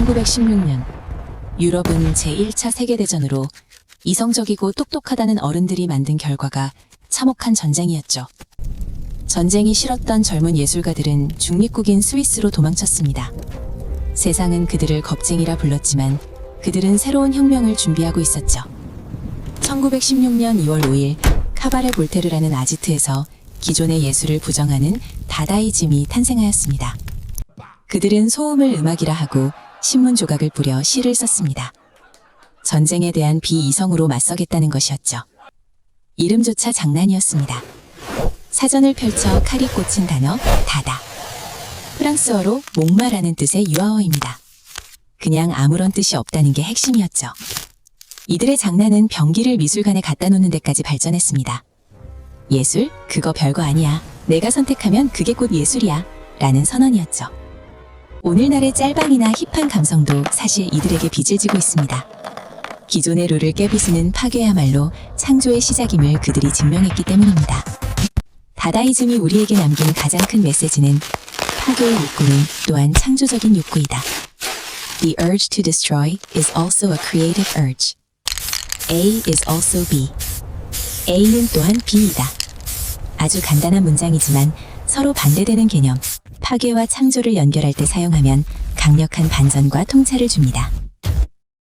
1916년 유럽은 제1차 세계대전으로 이성적이고 똑똑하다는 어른들이 만든 결과가 참혹한 전쟁이었죠. 전쟁이 싫었던 젊은 예술가들은 중립국인 스위스로 도망쳤습니다. 세상은 그들을 겁쟁이라 불렀지만 그들은 새로운 혁명을 준비하고 있었죠. 1916년 2월 5일 카바레 볼테르라는 아지트에서 기존의 예술을 부정하는 다다이즘이 탄생하였습니다. 그들은 소음을 음악이라 하고 신문 조각을 뿌려 시를 썼습니다. 전쟁에 대한 비이성으로 맞서겠다는 것이었죠. 이름조차 장난이었습니다. 사전을 펼쳐 칼이 꽂힌 단어 다다. 프랑스어로 목마라는 뜻의 유아어입니다. 그냥 아무런 뜻이 없다는 게 핵심이었죠. 이들의 장난은 병기를 미술관에 갖다 놓는 데까지 발전했습니다. 예술? 그거 별거 아니야. 내가 선택하면 그게 곧 예술이야. 라는 선언이었죠. 오늘날의 짤방이나 힙한 감성도 사실 이들에게 빚을 지고 있습니다. 기존의 룰을 깨부수는 파괴야말로 창조의 시작임을 그들이 증명했기 때문입니다. 다다이즘이 우리에게 남긴 가장 큰 메시지는 파괴의 욕구는 또한 창조적인 욕구이다. The urge to destroy is also a creative urge. A is also B. A는 또한 B이다. 아주 간단한 문장이지만 서로 반대되는 개념, 파괴와 창조를 연결할 때 사용하면 강력한 반전과 통찰을 줍니다.